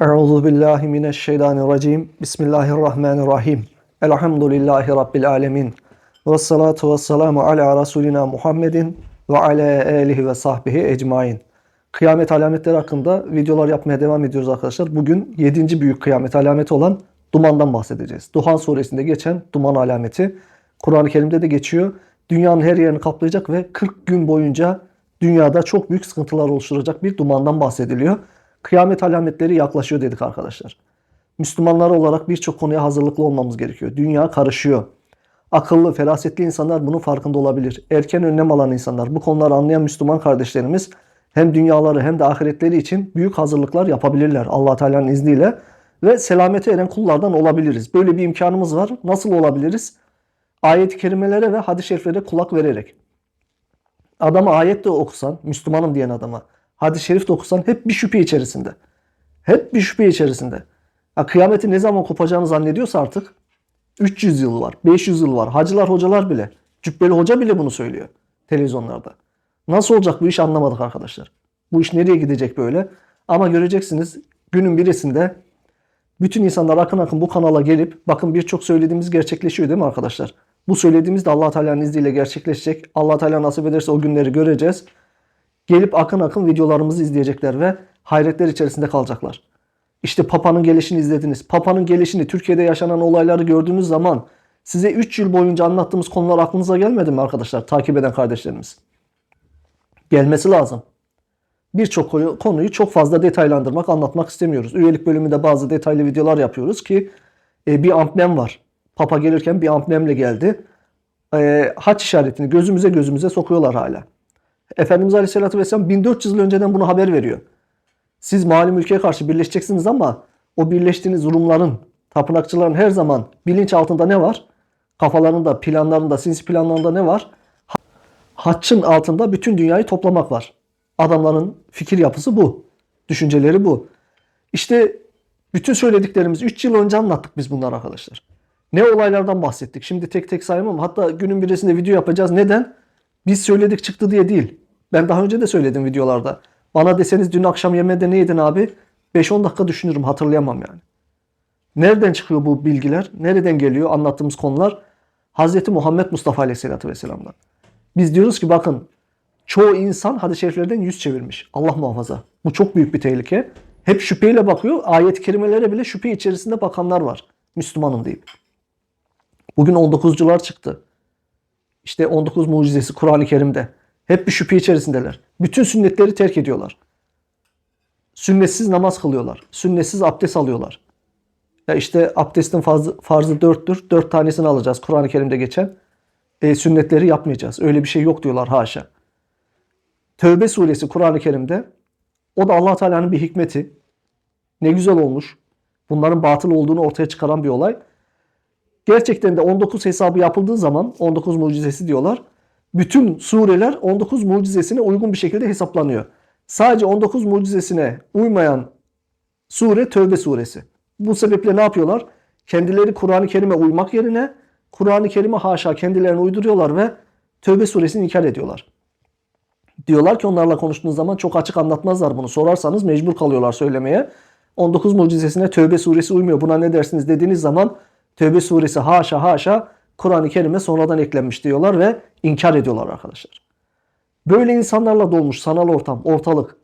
Euzu billahi mineşşeytanirracim. Bismillahirrahmanirrahim. Elhamdülillahi rabbil alamin. Ves salatu vesselamu ala rasulina Muhammedin ve ala alihi ve sahbihi ecmaîn. Kıyamet alametleri hakkında videolar yapmaya devam ediyoruz arkadaşlar. Bugün 7. büyük kıyamet alameti olan dumandan bahsedeceğiz. Duhan suresinde geçen duman alameti Kur'an-ı Kerim'de de geçiyor. Dünyanın her yerini kaplayacak ve 40 gün boyunca dünyada çok büyük sıkıntılar oluşturacak bir dumandan bahsediliyor. Kıyamet alametleri yaklaşıyor dedik arkadaşlar. Müslümanlar olarak birçok konuya hazırlıklı olmamız gerekiyor. Dünya karışıyor. Akıllı, ferasetli insanlar bunun farkında olabilir. Erken önlem alan insanlar, bu konuları anlayan Müslüman kardeşlerimiz hem dünyaları hem de ahiretleri için büyük hazırlıklar yapabilirler allah Teala'nın izniyle. Ve selamete eren kullardan olabiliriz. Böyle bir imkanımız var. Nasıl olabiliriz? Ayet-i kerimelere ve hadis-i şeriflere kulak vererek. Adama ayet de okusan, Müslümanım diyen adama, hadis-i şerif de okusan hep bir şüphe içerisinde. Hep bir şüphe içerisinde. Ya kıyameti ne zaman kopacağını zannediyorsa artık 300 yıl var, 500 yıl var. Hacılar, hocalar bile, cübbeli hoca bile bunu söylüyor televizyonlarda. Nasıl olacak bu iş anlamadık arkadaşlar. Bu iş nereye gidecek böyle? Ama göreceksiniz günün birisinde bütün insanlar akın akın bu kanala gelip bakın birçok söylediğimiz gerçekleşiyor değil mi arkadaşlar? Bu söylediğimiz de allah Teala'nın izniyle gerçekleşecek. allah Teala nasip ederse o günleri göreceğiz. Gelip akın akın videolarımızı izleyecekler ve hayretler içerisinde kalacaklar. İşte Papa'nın gelişini izlediniz. Papa'nın gelişini, Türkiye'de yaşanan olayları gördüğünüz zaman size 3 yıl boyunca anlattığımız konular aklınıza gelmedi mi arkadaşlar? Takip eden kardeşlerimiz. Gelmesi lazım. Birçok konuyu çok fazla detaylandırmak, anlatmak istemiyoruz. Üyelik bölümünde bazı detaylı videolar yapıyoruz ki e, bir amblem var. Papa gelirken bir amblemle geldi. E, haç işaretini gözümüze gözümüze sokuyorlar hala. Efendimiz Aleyhisselatü Vesselam 1400 yıl önceden bunu haber veriyor. Siz malum ülkeye karşı birleşeceksiniz ama o birleştiğiniz Rumların, tapınakçıların her zaman bilinç altında ne var? Kafalarında, planlarında, sinsi planlarında ne var? Haçın altında bütün dünyayı toplamak var. Adamların fikir yapısı bu. Düşünceleri bu. İşte bütün söylediklerimiz 3 yıl önce anlattık biz bunları arkadaşlar. Ne olaylardan bahsettik. Şimdi tek tek saymam. Hatta günün birisinde video yapacağız. Neden? Biz söyledik çıktı diye değil. Ben daha önce de söyledim videolarda. Bana deseniz dün akşam yemeğinde ne yedin abi? 5-10 dakika düşünürüm hatırlayamam yani. Nereden çıkıyor bu bilgiler? Nereden geliyor anlattığımız konular? Hz. Muhammed Mustafa Aleyhisselatü Vesselam'dan. Biz diyoruz ki bakın çoğu insan hadis-i şeriflerden yüz çevirmiş. Allah muhafaza. Bu çok büyük bir tehlike. Hep şüpheyle bakıyor. Ayet-i kerimelere bile şüphe içerisinde bakanlar var. Müslümanım deyip. Bugün 19'cular çıktı. İşte 19 mucizesi Kur'an-ı Kerim'de. Hep bir şüphe içerisindeler. Bütün sünnetleri terk ediyorlar. Sünnetsiz namaz kılıyorlar. Sünnetsiz abdest alıyorlar. Ya işte abdestin farzı, farzı dörttür. Dört tanesini alacağız Kur'an-ı Kerim'de geçen. E, sünnetleri yapmayacağız. Öyle bir şey yok diyorlar haşa. Tövbe suresi Kur'an-ı Kerim'de o da allah Teala'nın bir hikmeti. Ne güzel olmuş. Bunların batıl olduğunu ortaya çıkaran bir olay. Gerçekten de 19 hesabı yapıldığı zaman 19 mucizesi diyorlar. Bütün sureler 19 mucizesine uygun bir şekilde hesaplanıyor. Sadece 19 mucizesine uymayan sure Tövbe suresi. Bu sebeple ne yapıyorlar? Kendileri Kur'an-ı Kerim'e uymak yerine Kur'an-ı Kerim'e haşa kendilerini uyduruyorlar ve Tövbe suresini inkar ediyorlar. Diyorlar ki onlarla konuştuğunuz zaman çok açık anlatmazlar bunu. Sorarsanız mecbur kalıyorlar söylemeye. 19 mucizesine Tövbe suresi uymuyor. Buna ne dersiniz dediğiniz zaman Tövbe suresi haşa haşa Kur'an-ı Kerim'e sonradan eklenmiş diyorlar ve inkar ediyorlar arkadaşlar. Böyle insanlarla dolmuş sanal ortam, ortalık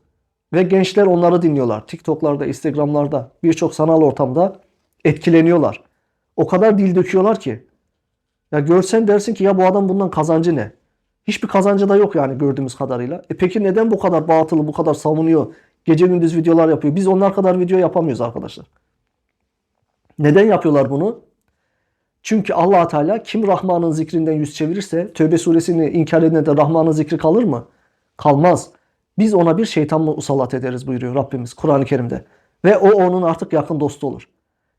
ve gençler onları dinliyorlar. TikTok'larda, Instagram'larda birçok sanal ortamda etkileniyorlar. O kadar dil döküyorlar ki ya görsen dersin ki ya bu adam bundan kazancı ne? Hiçbir kazancı da yok yani gördüğümüz kadarıyla. E peki neden bu kadar batılı, bu kadar savunuyor? Gece gündüz videolar yapıyor. Biz onlar kadar video yapamıyoruz arkadaşlar. Neden yapıyorlar bunu? Çünkü allah Teala kim Rahman'ın zikrinden yüz çevirirse Tövbe suresini inkar edene de Rahman'ın zikri kalır mı? Kalmaz. Biz ona bir şeytan musallat ederiz buyuruyor Rabbimiz Kur'an-ı Kerim'de. Ve o onun artık yakın dostu olur.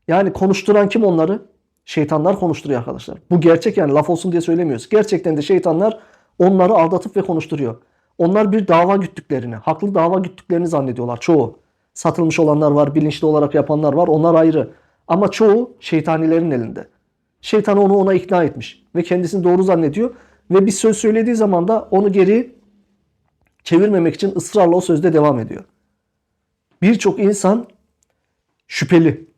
Yani konuşturan kim onları? Şeytanlar konuşturuyor arkadaşlar. Bu gerçek yani laf olsun diye söylemiyoruz. Gerçekten de şeytanlar onları aldatıp ve konuşturuyor. Onlar bir dava güttüklerini, haklı dava güttüklerini zannediyorlar çoğu. Satılmış olanlar var, bilinçli olarak yapanlar var. Onlar ayrı. Ama çoğu şeytanilerin elinde. Şeytan onu ona ikna etmiş ve kendisini doğru zannediyor ve bir söz söylediği zaman da onu geri çevirmemek için ısrarla o sözde devam ediyor. Birçok insan Şüpheli.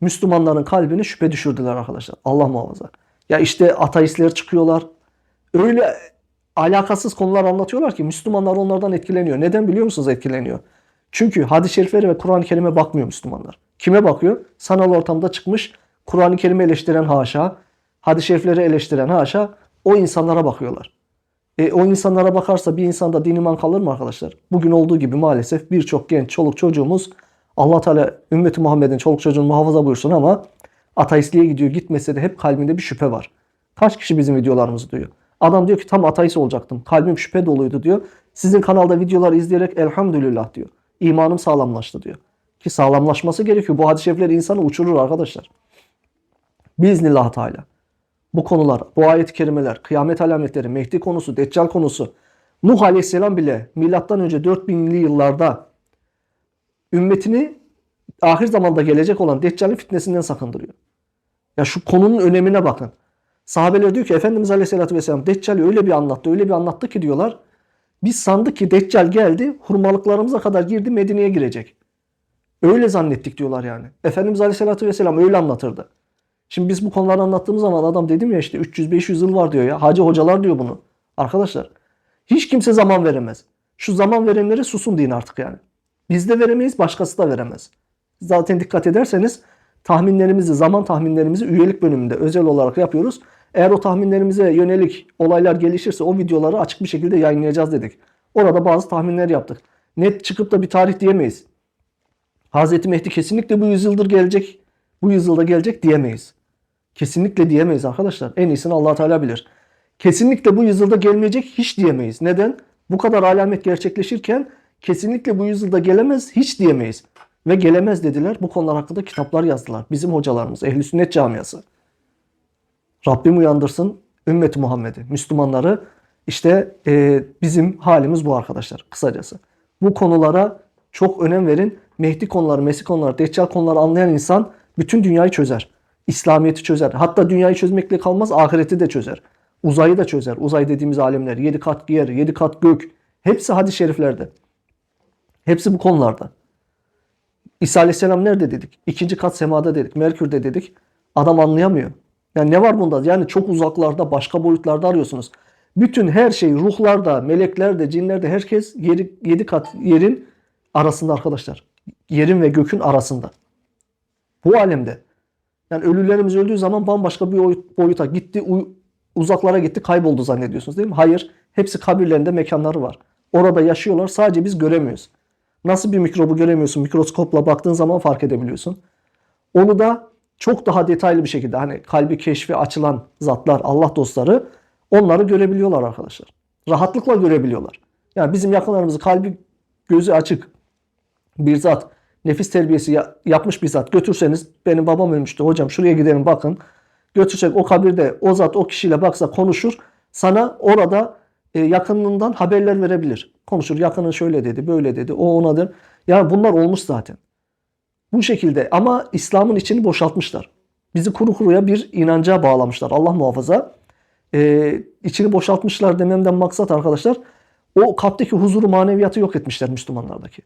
Müslümanların kalbine şüphe düşürdüler arkadaşlar. Allah muhafaza. Ya işte ateistler çıkıyorlar. Öyle alakasız konular anlatıyorlar ki Müslümanlar onlardan etkileniyor. Neden biliyor musunuz etkileniyor? Çünkü hadis-i şeriflere ve Kur'an-ı Kerim'e bakmıyor Müslümanlar. Kime bakıyor? Sanal ortamda çıkmış Kur'an-ı Kerim'i eleştiren haşa, hadis-i şerifleri eleştiren haşa o insanlara bakıyorlar. E, o insanlara bakarsa bir insanda din iman kalır mı arkadaşlar? Bugün olduğu gibi maalesef birçok genç çoluk çocuğumuz Allah Teala ümmeti Muhammed'in çoluk çocuğunu muhafaza buyursun ama ateistliğe gidiyor gitmese de hep kalbinde bir şüphe var. Kaç kişi bizim videolarımızı duyuyor? Adam diyor ki tam ateist olacaktım. Kalbim şüphe doluydu diyor. Sizin kanalda videoları izleyerek elhamdülillah diyor. İmanım sağlamlaştı diyor. Ki sağlamlaşması gerekiyor. Bu hadis-i şerifler insanı uçurur arkadaşlar. Biiznillah Teala. Bu konular, bu ayet-i kerimeler, kıyamet alametleri, Mehdi konusu, Deccal konusu, Nuh Aleyhisselam bile milattan önce 4000'li yıllarda ümmetini ahir zamanda gelecek olan Deccal'in fitnesinden sakındırıyor. Ya şu konunun önemine bakın. Sahabeler diyor ki Efendimiz Aleyhisselatü Vesselam Deccal'i öyle bir anlattı, öyle bir anlattı ki diyorlar. Biz sandık ki Deccal geldi, hurmalıklarımıza kadar girdi, Medine'ye girecek. Öyle zannettik diyorlar yani. Efendimiz Aleyhisselatü Vesselam öyle anlatırdı. Şimdi biz bu konuları anlattığımız zaman adam dedim ya işte 300-500 yıl var diyor ya. Hacı hocalar diyor bunu. Arkadaşlar hiç kimse zaman veremez. Şu zaman verenlere susun deyin artık yani. Biz de veremeyiz başkası da veremez. Zaten dikkat ederseniz tahminlerimizi, zaman tahminlerimizi üyelik bölümünde özel olarak yapıyoruz. Eğer o tahminlerimize yönelik olaylar gelişirse o videoları açık bir şekilde yayınlayacağız dedik. Orada bazı tahminler yaptık. Net çıkıp da bir tarih diyemeyiz. Hazreti Mehdi kesinlikle bu yüzyıldır gelecek, bu yüzyılda gelecek diyemeyiz. Kesinlikle diyemeyiz arkadaşlar. En iyisini allah Teala bilir. Kesinlikle bu yüzyılda gelmeyecek hiç diyemeyiz. Neden? Bu kadar alamet gerçekleşirken kesinlikle bu yüzyılda gelemez hiç diyemeyiz. Ve gelemez dediler. Bu konular hakkında kitaplar yazdılar. Bizim hocalarımız, Ehl-i Sünnet Camiası. Rabbim uyandırsın ümmeti Muhammed'i, Müslümanları. İşte e, bizim halimiz bu arkadaşlar kısacası. Bu konulara çok önem verin. Mehdi konuları, Mesih konuları, Deccal konuları anlayan insan bütün dünyayı çözer. İslamiyet'i çözer. Hatta dünyayı çözmekle kalmaz, ahireti de çözer. Uzayı da çözer. Uzay dediğimiz alemler, yedi kat yer, yedi kat gök. Hepsi hadis-i şeriflerde. Hepsi bu konularda. İsa Aleyhisselam nerede dedik? İkinci kat semada dedik. Merkür'de dedik. Adam anlayamıyor. Yani ne var bunda? Yani çok uzaklarda, başka boyutlarda arıyorsunuz. Bütün her şey ruhlarda, meleklerde, cinlerde herkes yedi, yedi kat yerin arasında arkadaşlar. Yerin ve gökün arasında. Bu alemde. Yani ölülerimiz öldüğü zaman bambaşka bir boyut- boyuta gitti, uzaklara gitti, kayboldu zannediyorsunuz değil mi? Hayır. Hepsi kabirlerinde mekanları var. Orada yaşıyorlar. Sadece biz göremiyoruz. Nasıl bir mikrobu göremiyorsun? Mikroskopla baktığın zaman fark edebiliyorsun. Onu da çok daha detaylı bir şekilde hani kalbi keşfi açılan zatlar, Allah dostları onları görebiliyorlar arkadaşlar. Rahatlıkla görebiliyorlar. Yani bizim yakınlarımızı kalbi gözü açık bir zat nefis terbiyesi ya- yapmış bir zat götürseniz benim babam ölmüştü hocam şuraya gidelim bakın. Götürsek o kabirde o zat o kişiyle baksa konuşur. Sana orada e, yakınından haberler verebilir. Konuşur yakının şöyle dedi böyle dedi o onadır. Ya bunlar olmuş zaten. Bu şekilde ama İslam'ın içini boşaltmışlar. Bizi kuru kuruya bir inanca bağlamışlar. Allah muhafaza. Ee, içini boşaltmışlar dememden maksat arkadaşlar o kalpteki huzuru maneviyatı yok etmişler Müslümanlardaki.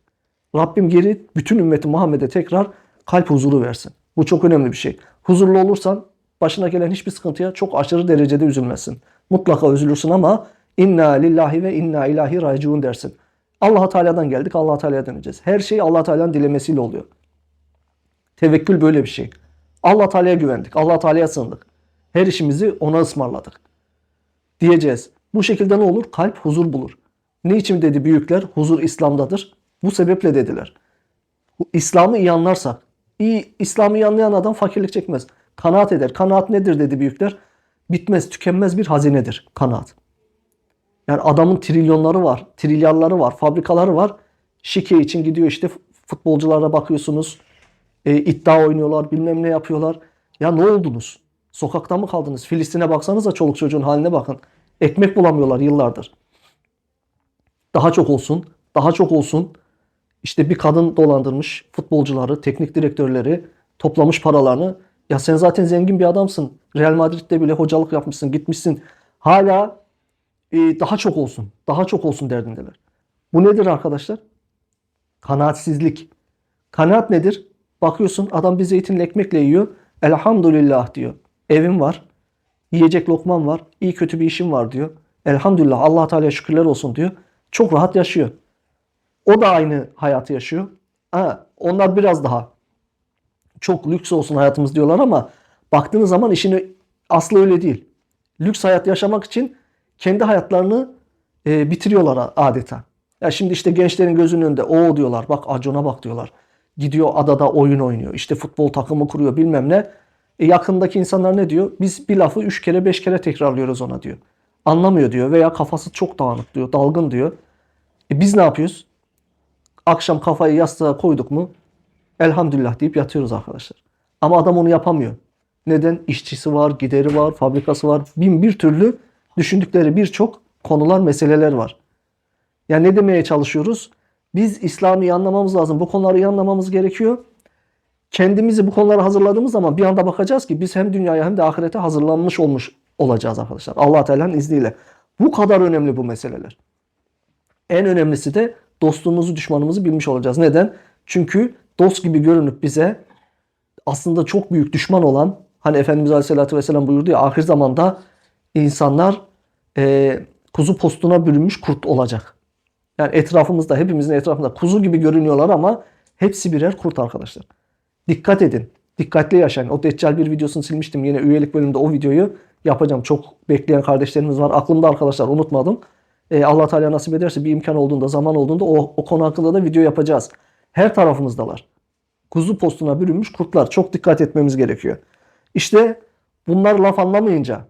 Rabbim geri bütün ümmeti Muhammed'e tekrar kalp huzuru versin. Bu çok önemli bir şey. Huzurlu olursan başına gelen hiçbir sıkıntıya çok aşırı derecede üzülmezsin. Mutlaka üzülürsün ama inna lillahi ve inna ilahi raciun dersin. Allah Teala'dan geldik, Allah Teala'ya döneceğiz. Her şey Allah Teala'nın dilemesiyle oluyor. Tevekkül böyle bir şey. Allah Teala'ya güvendik. Allah Teala'ya sığındık. Her işimizi ona ısmarladık. Diyeceğiz. Bu şekilde ne olur? Kalp huzur bulur. Niçin dedi büyükler? Huzur İslam'dadır. Bu sebeple dediler. İslam'ı iyi anlarsak, iyi İslam'ı iyi anlayan adam fakirlik çekmez. Kanaat eder. Kanaat nedir dedi büyükler? Bitmez, tükenmez bir hazinedir kanaat. Yani adamın trilyonları var, trilyarları var, fabrikaları var. Şike için gidiyor işte futbolculara bakıyorsunuz. E, iddia oynuyorlar, bilmem ne yapıyorlar. Ya ne oldunuz? Sokakta mı kaldınız? Filistin'e baksanıza çoluk çocuğun haline bakın. Ekmek bulamıyorlar yıllardır. Daha çok olsun, daha çok olsun. İşte bir kadın dolandırmış futbolcuları, teknik direktörleri, toplamış paralarını. Ya sen zaten zengin bir adamsın. Real Madrid'de bile hocalık yapmışsın, gitmişsin. Hala e, daha çok olsun, daha çok olsun derdindeler. Bu nedir arkadaşlar? Kanaatsizlik. Kanaat nedir? Bakıyorsun adam bir zeytinle ekmekle yiyor. Elhamdülillah diyor. Evim var. Yiyecek lokmam var. iyi kötü bir işim var diyor. Elhamdülillah Allah Teala şükürler olsun diyor. Çok rahat yaşıyor. O da aynı hayatı yaşıyor. Ha, onlar biraz daha çok lüks olsun hayatımız diyorlar ama baktığınız zaman işin aslı öyle değil. Lüks hayat yaşamak için kendi hayatlarını e, bitiriyorlar adeta. Ya şimdi işte gençlerin gözünün önünde o diyorlar. Bak Acun'a bak diyorlar. Gidiyor adada oyun oynuyor. İşte futbol takımı kuruyor bilmem ne. E, yakındaki insanlar ne diyor? Biz bir lafı üç kere beş kere tekrarlıyoruz ona diyor. Anlamıyor diyor veya kafası çok dağınık diyor. Dalgın diyor. E, biz ne yapıyoruz? Akşam kafayı yastığa koyduk mu elhamdülillah deyip yatıyoruz arkadaşlar. Ama adam onu yapamıyor. Neden? İşçisi var, gideri var, fabrikası var. Bin bir türlü düşündükleri birçok konular, meseleler var. Yani ne demeye çalışıyoruz? Biz İslam'ı anlamamız lazım. Bu konuları anlamamız gerekiyor. Kendimizi bu konulara hazırladığımız zaman bir anda bakacağız ki biz hem dünyaya hem de ahirete hazırlanmış olmuş olacağız arkadaşlar. Allah Teala'nın izniyle. Bu kadar önemli bu meseleler. En önemlisi de dostluğumuzu, düşmanımızı bilmiş olacağız. Neden? Çünkü dost gibi görünüp bize aslında çok büyük düşman olan hani Efendimiz Aleyhisselatü Vesselam buyurdu ya ahir zamanda insanlar e, kuzu postuna bürünmüş kurt olacak. Yani etrafımızda hepimizin etrafında kuzu gibi görünüyorlar ama hepsi birer kurt arkadaşlar. Dikkat edin. Dikkatli yaşayın. O Deccal bir videosunu silmiştim. Yine üyelik bölümünde o videoyu yapacağım. Çok bekleyen kardeşlerimiz var. Aklımda arkadaşlar unutmadım. Ee, Allah Teala nasip ederse bir imkan olduğunda, zaman olduğunda o, o konu hakkında da video yapacağız. Her tarafımızdalar. Kuzu postuna bürünmüş kurtlar. Çok dikkat etmemiz gerekiyor. İşte bunlar laf anlamayınca,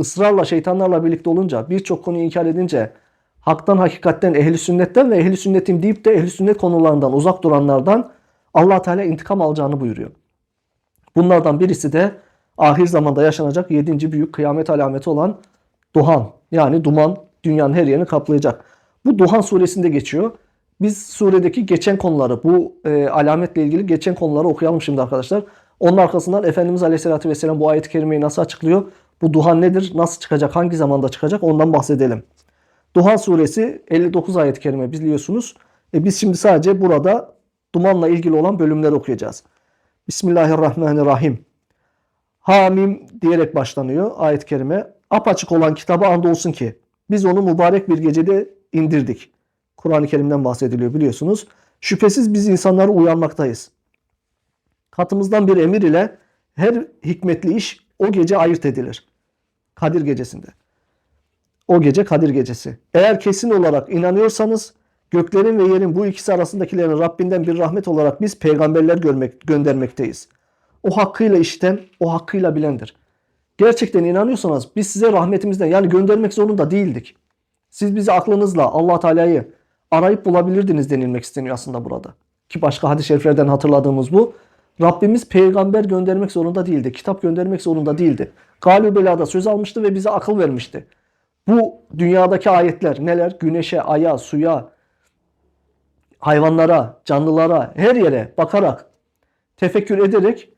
ısrarla şeytanlarla birlikte olunca, birçok konuyu inkar edince, haktan hakikatten ehli sünnetten ve ehli sünnetim deyip de ehli sünnet konularından uzak duranlardan Allah Teala intikam alacağını buyuruyor. Bunlardan birisi de ahir zamanda yaşanacak yedinci büyük kıyamet alameti olan duhan yani duman dünyanın her yerini kaplayacak. Bu Duhan suresinde geçiyor. Biz suredeki geçen konuları bu e, alametle ilgili geçen konuları okuyalım şimdi arkadaşlar. Onun arkasından Efendimiz Aleyhisselatü Vesselam bu ayet-i kerimeyi nasıl açıklıyor? Bu duhan nedir? Nasıl çıkacak? Hangi zamanda çıkacak? Ondan bahsedelim. Duhan suresi 59 ayet-i kerime biliyorsunuz. E, biz şimdi sadece burada dumanla ilgili olan bölümleri okuyacağız. Bismillahirrahmanirrahim. Hamim diyerek başlanıyor ayet-i kerime. Apaçık olan kitaba andolsun ki biz onu mübarek bir gecede indirdik. Kur'an-ı Kerim'den bahsediliyor biliyorsunuz. Şüphesiz biz insanları uyanmaktayız. Katımızdan bir emir ile her hikmetli iş o gece ayırt edilir. Kadir gecesinde. O gece Kadir gecesi. Eğer kesin olarak inanıyorsanız göklerin ve yerin bu ikisi arasındakilerin Rabbinden bir rahmet olarak biz peygamberler görmek, göndermekteyiz. O hakkıyla işiten, o hakkıyla bilendir. Gerçekten inanıyorsanız biz size rahmetimizden yani göndermek zorunda değildik. Siz bizi aklınızla Allah Teala'yı arayıp bulabilirdiniz denilmek isteniyor aslında burada. Ki başka hadis-i şeriflerden hatırladığımız bu. Rabbimiz peygamber göndermek zorunda değildi. Kitap göndermek zorunda değildi. Galib Bela'da söz almıştı ve bize akıl vermişti. Bu dünyadaki ayetler neler? Güneşe, aya, suya, hayvanlara, canlılara, her yere bakarak, tefekkür ederek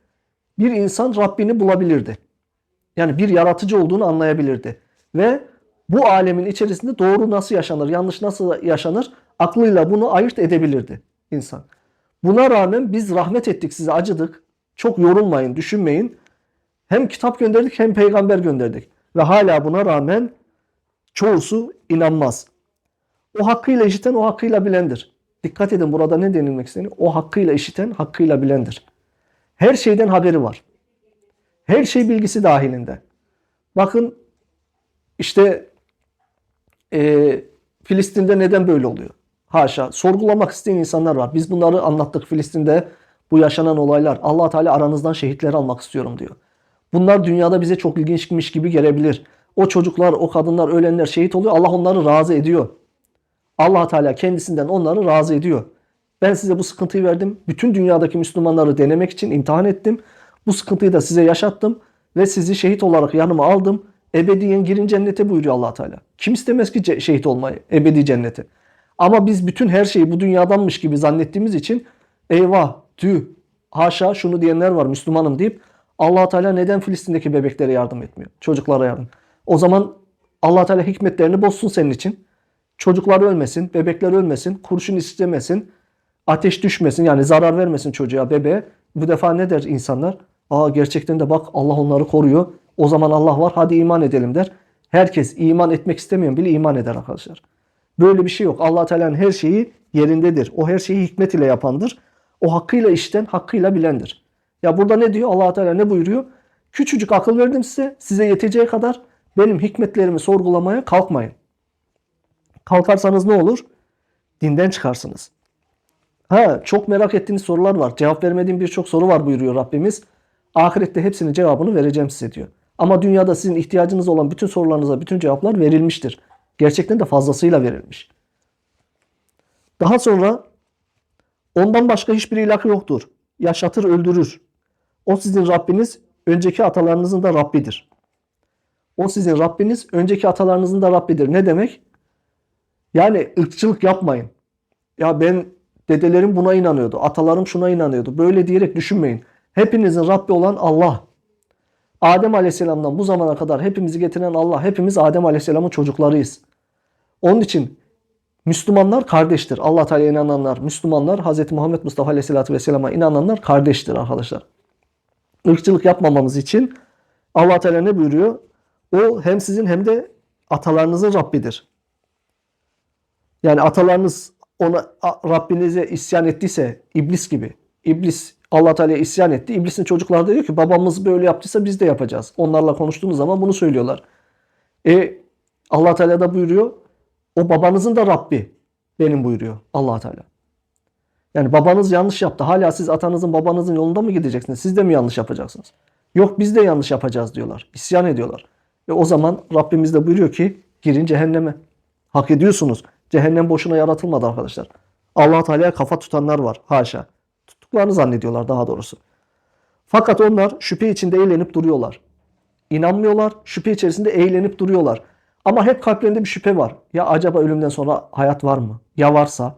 bir insan Rabbini bulabilirdi. Yani bir yaratıcı olduğunu anlayabilirdi. Ve bu alemin içerisinde doğru nasıl yaşanır, yanlış nasıl yaşanır aklıyla bunu ayırt edebilirdi insan. Buna rağmen biz rahmet ettik size acıdık. Çok yorulmayın, düşünmeyin. Hem kitap gönderdik hem peygamber gönderdik. Ve hala buna rağmen çoğusu inanmaz. O hakkıyla işiten o hakkıyla bilendir. Dikkat edin burada ne denilmek isteniyor? O hakkıyla işiten hakkıyla bilendir. Her şeyden haberi var. Her şey bilgisi dahilinde. Bakın işte e, Filistin'de neden böyle oluyor? Haşa. Sorgulamak isteyen insanlar var. Biz bunları anlattık Filistin'de bu yaşanan olaylar. allah Teala aranızdan şehitler almak istiyorum diyor. Bunlar dünyada bize çok ilginçmiş gibi gelebilir. O çocuklar, o kadınlar, ölenler şehit oluyor. Allah onları razı ediyor. allah Teala kendisinden onları razı ediyor. Ben size bu sıkıntıyı verdim. Bütün dünyadaki Müslümanları denemek için imtihan ettim. Bu sıkıntıyı da size yaşattım ve sizi şehit olarak yanıma aldım. Ebediyen girin cennete buyuruyor allah Teala. Kim istemez ki şehit olmayı, ebedi cenneti. Ama biz bütün her şeyi bu dünyadanmış gibi zannettiğimiz için eyvah, tüh, haşa şunu diyenler var Müslümanım deyip allah Teala neden Filistin'deki bebeklere yardım etmiyor? Çocuklara yardım. O zaman allah Teala hikmetlerini bozsun senin için. Çocuklar ölmesin, bebekler ölmesin, kurşun istemesin, ateş düşmesin yani zarar vermesin çocuğa, bebeğe. Bu defa ne der insanlar? Aa gerçekten de bak Allah onları koruyor. O zaman Allah var hadi iman edelim der. Herkes iman etmek istemeyen bile iman eder arkadaşlar. Böyle bir şey yok. Allah Teala'nın her şeyi yerindedir. O her şeyi hikmet ile yapandır. O hakkıyla işten, hakkıyla bilendir. Ya burada ne diyor? Allah Teala ne buyuruyor? Küçücük akıl verdim size. Size yeteceği kadar benim hikmetlerimi sorgulamaya kalkmayın. Kalkarsanız ne olur? Dinden çıkarsınız. Ha, çok merak ettiğiniz sorular var. Cevap vermediğim birçok soru var buyuruyor Rabbimiz. Ahirette hepsinin cevabını vereceğim size diyor. Ama dünyada sizin ihtiyacınız olan bütün sorularınıza bütün cevaplar verilmiştir. Gerçekten de fazlasıyla verilmiş. Daha sonra ondan başka hiçbir ilah yoktur. Yaşatır öldürür. O sizin Rabbiniz, önceki atalarınızın da Rabbidir. O sizin Rabbiniz, önceki atalarınızın da Rabbidir. Ne demek? Yani ırkçılık yapmayın. Ya ben dedelerim buna inanıyordu, atalarım şuna inanıyordu. Böyle diyerek düşünmeyin. Hepinizin Rabbi olan Allah. Adem Aleyhisselam'dan bu zamana kadar hepimizi getiren Allah. Hepimiz Adem Aleyhisselam'ın çocuklarıyız. Onun için Müslümanlar kardeştir. Allah Teala'ya inananlar, Müslümanlar Hz. Muhammed Mustafa Aleyhisselatü Vesselam'a inananlar kardeştir arkadaşlar. Irkçılık yapmamamız için Allah Teala ne buyuruyor? O hem sizin hem de atalarınızın Rabbidir. Yani atalarınız ona Rabbinize isyan ettiyse iblis gibi. İblis Allah Teala'ya isyan etti. İblisin çocukları da diyor ki babamız böyle yaptıysa biz de yapacağız. Onlarla konuştuğumuz zaman bunu söylüyorlar. E Allah Teala da buyuruyor. O babanızın da Rabbi benim buyuruyor Allah Teala. Yani babanız yanlış yaptı. Hala siz atanızın babanızın yolunda mı gideceksiniz? Siz de mi yanlış yapacaksınız? Yok biz de yanlış yapacağız diyorlar. İsyan ediyorlar. Ve o zaman Rabbimiz de buyuruyor ki girin cehenneme. Hak ediyorsunuz. Cehennem boşuna yaratılmadı arkadaşlar. Allah Teala'ya kafa tutanlar var. Haşa. Tuttuklarını zannediyorlar daha doğrusu. Fakat onlar şüphe içinde eğlenip duruyorlar. İnanmıyorlar, şüphe içerisinde eğlenip duruyorlar. Ama hep kalplerinde bir şüphe var. Ya acaba ölümden sonra hayat var mı? Ya varsa?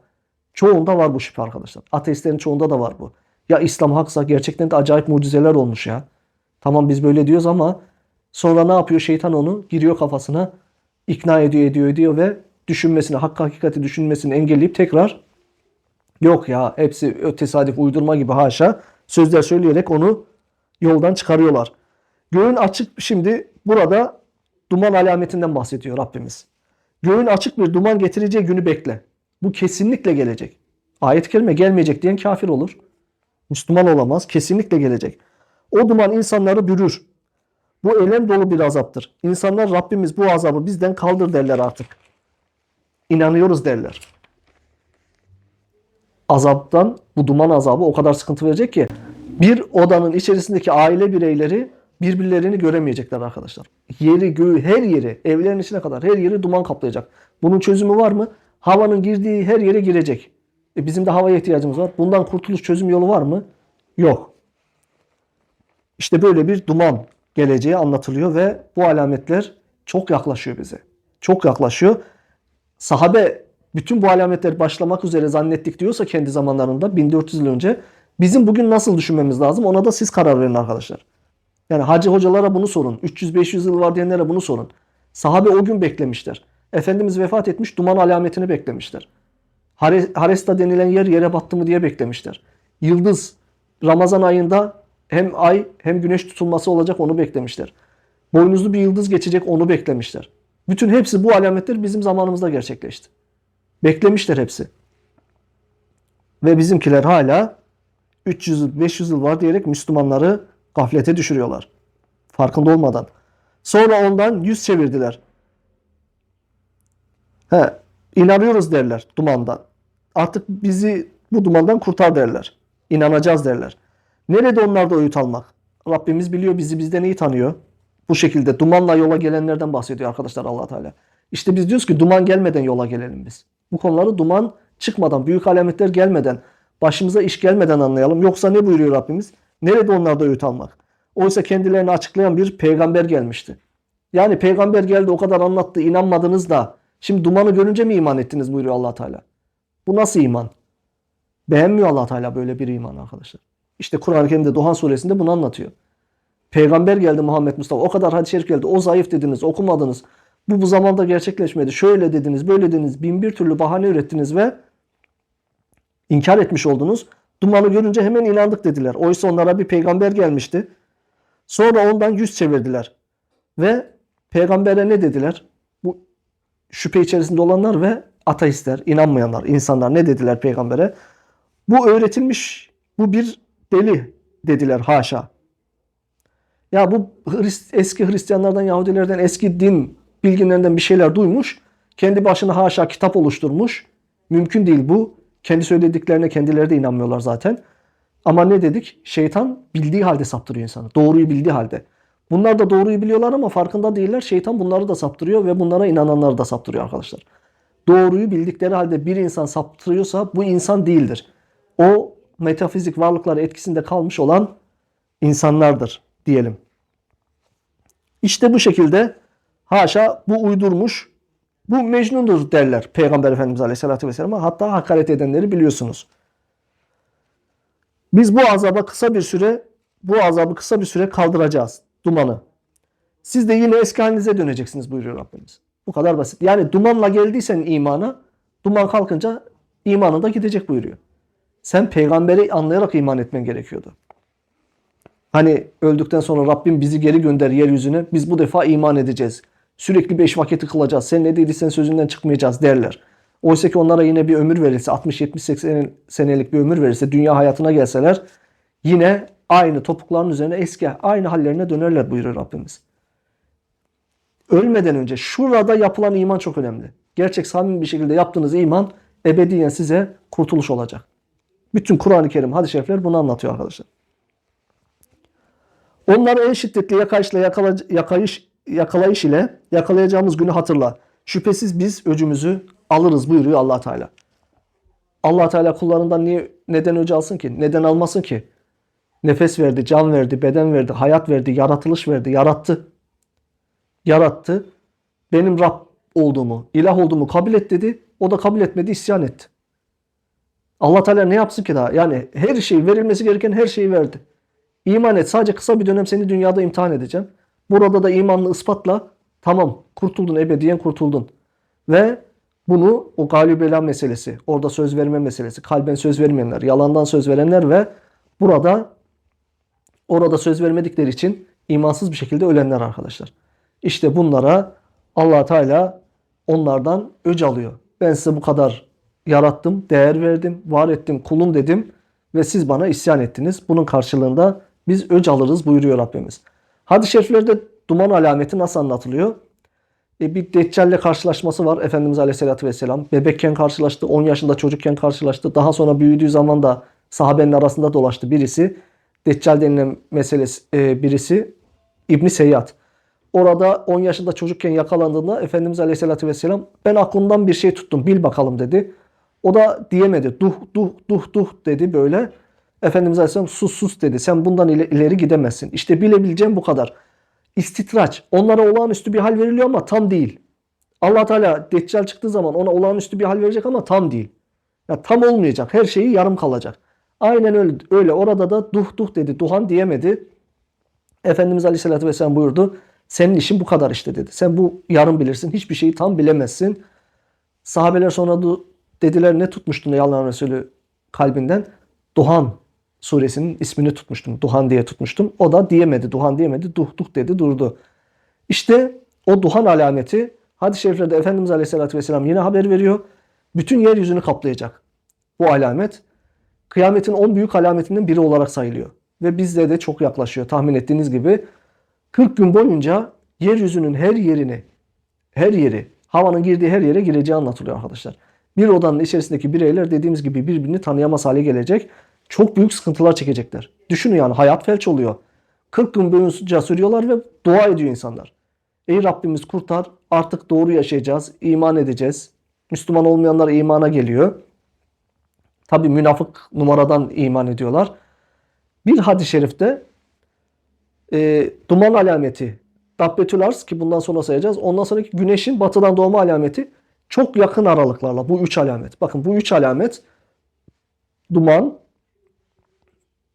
Çoğunda var bu şüphe arkadaşlar. Ateistlerin çoğunda da var bu. Ya İslam haksa gerçekten de acayip mucizeler olmuş ya. Tamam biz böyle diyoruz ama sonra ne yapıyor şeytan onu? Giriyor kafasına, ikna ediyor, ediyor, ediyor ve düşünmesini, hakkı hakikati düşünmesini engelleyip tekrar yok ya hepsi tesadüf uydurma gibi haşa sözler söyleyerek onu yoldan çıkarıyorlar. Göğün açık şimdi burada duman alametinden bahsediyor Rabbimiz. Göğün açık bir duman getireceği günü bekle. Bu kesinlikle gelecek. Ayet-i kerime gelmeyecek diyen kafir olur. Müslüman olamaz. Kesinlikle gelecek. O duman insanları bürür. Bu elem dolu bir azaptır. İnsanlar Rabbimiz bu azabı bizden kaldır derler artık. İnanıyoruz derler. Azaptan bu duman azabı o kadar sıkıntı verecek ki bir odanın içerisindeki aile bireyleri birbirlerini göremeyecekler arkadaşlar. Yeri, göğü, her yeri, evlerin içine kadar her yeri duman kaplayacak. Bunun çözümü var mı? Havanın girdiği her yere girecek. E bizim de havaya ihtiyacımız var. Bundan kurtuluş çözüm yolu var mı? Yok. İşte böyle bir duman geleceği anlatılıyor ve bu alametler çok yaklaşıyor bize. Çok yaklaşıyor. Sahabe bütün bu alametler başlamak üzere zannettik diyorsa kendi zamanlarında 1400 yıl önce bizim bugün nasıl düşünmemiz lazım ona da siz karar verin arkadaşlar. Yani hacı hocalara bunu sorun. 300-500 yıl var diyenlere bunu sorun. Sahabe o gün beklemişler. Efendimiz vefat etmiş duman alametini beklemişler. Haresta denilen yer yere battı mı diye beklemişler. Yıldız Ramazan ayında hem ay hem güneş tutulması olacak onu beklemişler. Boynuzlu bir yıldız geçecek onu beklemişler. Bütün hepsi bu alametler bizim zamanımızda gerçekleşti. Beklemişler hepsi. Ve bizimkiler hala 300-500 yıl var diyerek Müslümanları gaflete düşürüyorlar. Farkında olmadan. Sonra ondan yüz çevirdiler. He, inanıyoruz derler dumandan. Artık bizi bu dumandan kurtar derler. İnanacağız derler. Nerede onlarda öğüt almak? Rabbimiz biliyor bizi bizden iyi tanıyor. Bu şekilde dumanla yola gelenlerden bahsediyor arkadaşlar allah Teala. İşte biz diyoruz ki duman gelmeden yola gelelim biz. Bu konuları duman çıkmadan, büyük alametler gelmeden, başımıza iş gelmeden anlayalım. Yoksa ne buyuruyor Rabbimiz? Nerede onlarda öğüt almak? Oysa kendilerini açıklayan bir peygamber gelmişti. Yani peygamber geldi o kadar anlattı inanmadınız da şimdi dumanı görünce mi iman ettiniz buyuruyor allah Teala. Bu nasıl iman? Beğenmiyor allah Teala böyle bir iman arkadaşlar. İşte Kur'an-ı Kerim'de Duhan suresinde bunu anlatıyor. Peygamber geldi Muhammed Mustafa. O kadar hadis-i şerif geldi. O zayıf dediniz, okumadınız. Bu bu zamanda gerçekleşmedi. Şöyle dediniz, böyle dediniz. Bin bir türlü bahane ürettiniz ve inkar etmiş oldunuz. Dumanı görünce hemen inandık dediler. Oysa onlara bir peygamber gelmişti. Sonra ondan yüz çevirdiler. Ve peygambere ne dediler? Bu şüphe içerisinde olanlar ve ateistler, inanmayanlar, insanlar ne dediler peygambere? Bu öğretilmiş, bu bir deli dediler haşa. Ya bu eski Hristiyanlardan, Yahudilerden, eski din bilginlerinden bir şeyler duymuş. Kendi başına haşa kitap oluşturmuş. Mümkün değil bu. Kendi söylediklerine kendileri de inanmıyorlar zaten. Ama ne dedik? Şeytan bildiği halde saptırıyor insanı. Doğruyu bildiği halde. Bunlar da doğruyu biliyorlar ama farkında değiller. Şeytan bunları da saptırıyor ve bunlara inananları da saptırıyor arkadaşlar. Doğruyu bildikleri halde bir insan saptırıyorsa bu insan değildir. O metafizik varlıklar etkisinde kalmış olan insanlardır diyelim. İşte bu şekilde haşa bu uydurmuş, bu mecnundur derler Peygamber Efendimiz Aleyhisselatü Vesselam'a. Hatta hakaret edenleri biliyorsunuz. Biz bu azaba kısa bir süre, bu azabı kısa bir süre kaldıracağız. Dumanı. Siz de yine eski halinize döneceksiniz buyuruyor Rabbimiz. Bu kadar basit. Yani dumanla geldiysen imana, duman kalkınca imanın da gidecek buyuruyor. Sen peygamberi anlayarak iman etmen gerekiyordu. Hani öldükten sonra Rabbim bizi geri gönder yeryüzüne. Biz bu defa iman edeceğiz. Sürekli beş vakiti kılacağız. Sen ne dediysen sözünden çıkmayacağız derler. Oysa ki onlara yine bir ömür verilse 60-70-80 senelik bir ömür verilse dünya hayatına gelseler yine aynı topukların üzerine eski aynı hallerine dönerler buyuruyor Rabbimiz. Ölmeden önce şurada yapılan iman çok önemli. Gerçek samimi bir şekilde yaptığınız iman ebediyen size kurtuluş olacak. Bütün Kur'an-ı Kerim, hadis-i şerifler bunu anlatıyor arkadaşlar. Onları en şiddetli yakayışla yakala, yakayış, yakalayış ile yakalayacağımız günü hatırla. Şüphesiz biz öcümüzü alırız buyuruyor allah Teala. allah Teala kullarından niye neden öcü alsın ki? Neden almasın ki? Nefes verdi, can verdi, beden verdi, hayat verdi, yaratılış verdi, yarattı. Yarattı. Benim Rab olduğumu, ilah olduğumu kabul et dedi. O da kabul etmedi, isyan etti. allah Teala ne yapsın ki daha? Yani her şey, verilmesi gereken her şeyi verdi. İman et. Sadece kısa bir dönem seni dünyada imtihan edeceğim. Burada da imanını ispatla. Tamam kurtuldun ebediyen kurtuldun. Ve bunu o galibela meselesi, orada söz verme meselesi, kalben söz vermeyenler, yalandan söz verenler ve burada orada söz vermedikleri için imansız bir şekilde ölenler arkadaşlar. İşte bunlara allah Teala onlardan öc alıyor. Ben size bu kadar yarattım, değer verdim, var ettim, kulum dedim ve siz bana isyan ettiniz. Bunun karşılığında biz öc alırız buyuruyor Rabbimiz. Hadis-i şeriflerde duman alameti nasıl anlatılıyor? E, bir Deccal'le karşılaşması var Efendimiz Aleyhisselatü Vesselam. Bebekken karşılaştı, 10 yaşında çocukken karşılaştı. Daha sonra büyüdüğü zaman da sahabenin arasında dolaştı birisi. Deccal denilen meselesi e, birisi İbn Seyyad. Orada 10 yaşında çocukken yakalandığında Efendimiz Aleyhisselatü Vesselam ben aklımdan bir şey tuttum bil bakalım dedi. O da diyemedi. Duh duh duh duh dedi böyle. Efendimiz Aleyhisselam sus sus dedi. Sen bundan ileri gidemezsin. İşte bilebileceğim bu kadar. İstitraç. Onlara olağanüstü bir hal veriliyor ama tam değil. allah Teala Deccal çıktığı zaman ona olağanüstü bir hal verecek ama tam değil. Ya tam olmayacak. Her şeyi yarım kalacak. Aynen öyle. öyle. Orada da duh duh dedi. Duhan diyemedi. Efendimiz Aleyhisselatü Vesselam buyurdu. Senin işin bu kadar işte dedi. Sen bu yarım bilirsin. Hiçbir şeyi tam bilemezsin. Sahabeler sonra dediler ne tutmuştun ey Allah'ın Resulü kalbinden? Duhan suresinin ismini tutmuştum. Duhan diye tutmuştum. O da diyemedi. Duhan diyemedi. Duh duh dedi durdu. İşte o duhan alameti hadis-i şeriflerde Efendimiz Aleyhisselatü Vesselam yine haber veriyor. Bütün yeryüzünü kaplayacak. Bu alamet kıyametin 10 büyük alametinden biri olarak sayılıyor. Ve bizde de çok yaklaşıyor. Tahmin ettiğiniz gibi 40 gün boyunca yeryüzünün her yerini, her yeri, havanın girdiği her yere gireceği anlatılıyor arkadaşlar. Bir odanın içerisindeki bireyler dediğimiz gibi birbirini tanıyamaz hale gelecek. Çok büyük sıkıntılar çekecekler. Düşünün yani hayat felç oluyor. 40 gün boyunca sürüyorlar ve dua ediyor insanlar. Ey Rabbimiz kurtar artık doğru yaşayacağız, iman edeceğiz. Müslüman olmayanlar imana geliyor. Tabi münafık numaradan iman ediyorlar. Bir hadis-i şerifte e, duman alameti Dabbetül Arz ki bundan sonra sayacağız. Ondan sonraki güneşin batıdan doğma alameti çok yakın aralıklarla bu üç alamet. Bakın bu üç alamet duman,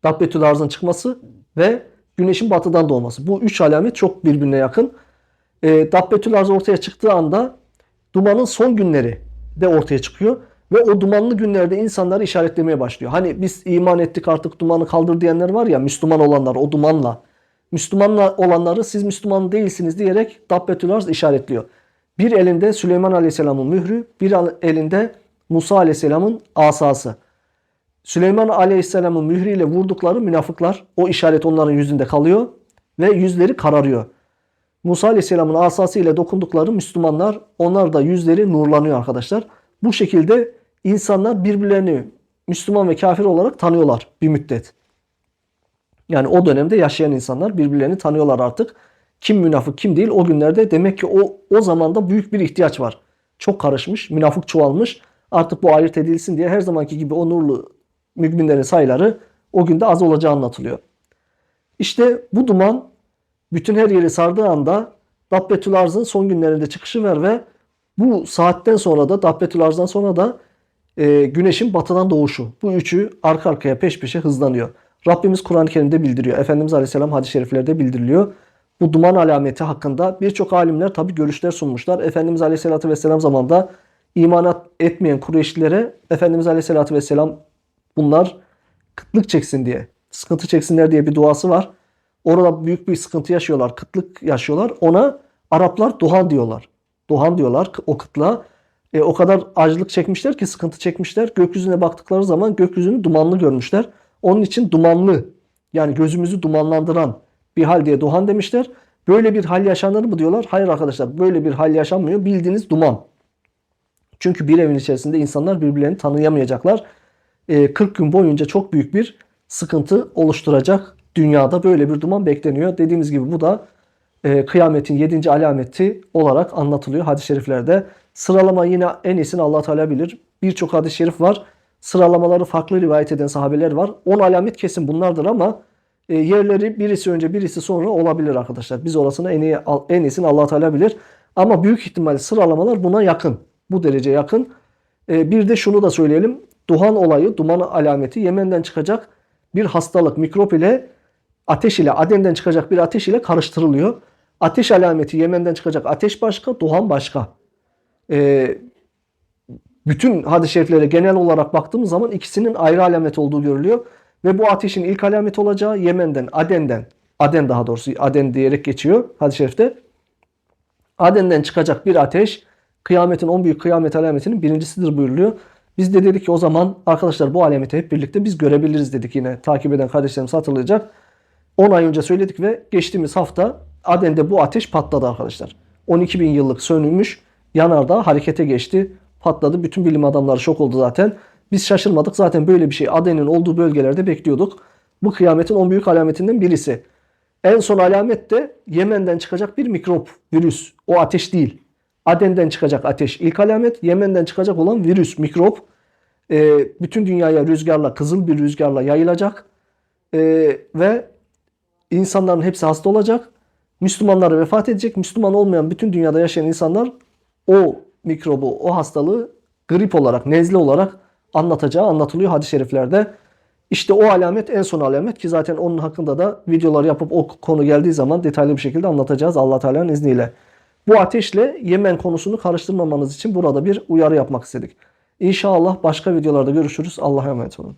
Dabbetül Arz'ın çıkması ve güneşin batıdan doğması. Bu üç alamet çok birbirine yakın. E, Dabbetül Arz ortaya çıktığı anda dumanın son günleri de ortaya çıkıyor. Ve o dumanlı günlerde insanları işaretlemeye başlıyor. Hani biz iman ettik artık dumanı kaldır diyenler var ya Müslüman olanlar o dumanla. Müslüman olanları siz Müslüman değilsiniz diyerek Dabbetül Arz işaretliyor. Bir elinde Süleyman Aleyhisselam'ın mührü, bir elinde Musa Aleyhisselam'ın asası. Süleyman Aleyhisselam'ın mührüyle vurdukları münafıklar o işaret onların yüzünde kalıyor ve yüzleri kararıyor. Musa Aleyhisselam'ın asası ile dokundukları Müslümanlar onlar da yüzleri nurlanıyor arkadaşlar. Bu şekilde insanlar birbirlerini Müslüman ve kafir olarak tanıyorlar bir müddet. Yani o dönemde yaşayan insanlar birbirlerini tanıyorlar artık. Kim münafık kim değil o günlerde demek ki o, o zamanda büyük bir ihtiyaç var. Çok karışmış, münafık çoğalmış. Artık bu ayırt edilsin diye her zamanki gibi o nurlu müminlerin sayıları o günde az olacağı anlatılıyor. İşte bu duman bütün her yeri sardığı anda Dabbetül Arz'ın son günlerinde çıkışı ver ve bu saatten sonra da Dabbetül Arz'dan sonra da e, güneşin batıdan doğuşu. Bu üçü arka arkaya peş peşe hızlanıyor. Rabbimiz Kur'an-ı Kerim'de bildiriyor. Efendimiz Aleyhisselam hadis-i şeriflerde bildiriliyor. Bu duman alameti hakkında birçok alimler tabi görüşler sunmuşlar. Efendimiz Aleyhisselatü Vesselam zamanında iman etmeyen Kureyşlilere Efendimiz Aleyhisselatü Vesselam bunlar kıtlık çeksin diye, sıkıntı çeksinler diye bir duası var. Orada büyük bir sıkıntı yaşıyorlar, kıtlık yaşıyorlar. Ona Araplar duhan diyorlar. Duhan diyorlar o kıtlığa. E, o kadar acılık çekmişler ki sıkıntı çekmişler. Gökyüzüne baktıkları zaman gökyüzünü dumanlı görmüşler. Onun için dumanlı yani gözümüzü dumanlandıran bir hal diye duhan demişler. Böyle bir hal yaşanır mı diyorlar. Hayır arkadaşlar böyle bir hal yaşanmıyor. Bildiğiniz duman. Çünkü bir evin içerisinde insanlar birbirlerini tanıyamayacaklar. 40 gün boyunca çok büyük bir sıkıntı oluşturacak dünyada böyle bir duman bekleniyor. Dediğimiz gibi bu da e, kıyametin 7. alameti olarak anlatılıyor hadis-i şeriflerde. Sıralama yine en iyisini Allah Teala bilir. Birçok hadis-i şerif var. Sıralamaları farklı rivayet eden sahabeler var. 10 alamet kesin bunlardır ama e, yerleri birisi önce birisi sonra olabilir arkadaşlar. Biz orasını en, iyi, en iyisini Allah Teala bilir. Ama büyük ihtimalle sıralamalar buna yakın. Bu derece yakın. E, bir de şunu da söyleyelim. Duhan olayı, duman alameti Yemen'den çıkacak bir hastalık, mikrop ile ateş ile, Aden'den çıkacak bir ateş ile karıştırılıyor. Ateş alameti Yemen'den çıkacak ateş başka, duhan başka. Ee, bütün hadis-i şeriflere genel olarak baktığımız zaman ikisinin ayrı alamet olduğu görülüyor. Ve bu ateşin ilk alamet olacağı Yemen'den, Aden'den, Aden daha doğrusu Aden diyerek geçiyor hadis-i şerifte. Aden'den çıkacak bir ateş kıyametin 10 büyük kıyamet alametinin birincisidir buyuruluyor. Biz de dedik ki o zaman arkadaşlar bu alameti hep birlikte biz görebiliriz dedik yine. Takip eden kardeşlerimiz hatırlayacak. 10 ay önce söyledik ve geçtiğimiz hafta Aden'de bu ateş patladı arkadaşlar. 12 bin yıllık sönülmüş yanardağ harekete geçti. Patladı. Bütün bilim adamları şok oldu zaten. Biz şaşırmadık. Zaten böyle bir şey Aden'in olduğu bölgelerde bekliyorduk. Bu kıyametin 10 büyük alametinden birisi. En son alamet de Yemen'den çıkacak bir mikrop, virüs. O ateş değil. Aden'den çıkacak ateş ilk alamet. Yemen'den çıkacak olan virüs, mikrop. E, bütün dünyaya rüzgarla, kızıl bir rüzgarla yayılacak. E, ve insanların hepsi hasta olacak. Müslümanlar vefat edecek. Müslüman olmayan bütün dünyada yaşayan insanlar o mikrobu, o hastalığı grip olarak, nezle olarak anlatacağı anlatılıyor hadis-i şeriflerde. İşte o alamet en son alamet ki zaten onun hakkında da videolar yapıp o konu geldiği zaman detaylı bir şekilde anlatacağız Allah Teala'nın izniyle. Bu ateşle Yemen konusunu karıştırmamanız için burada bir uyarı yapmak istedik. İnşallah başka videolarda görüşürüz. Allah'a emanet olun.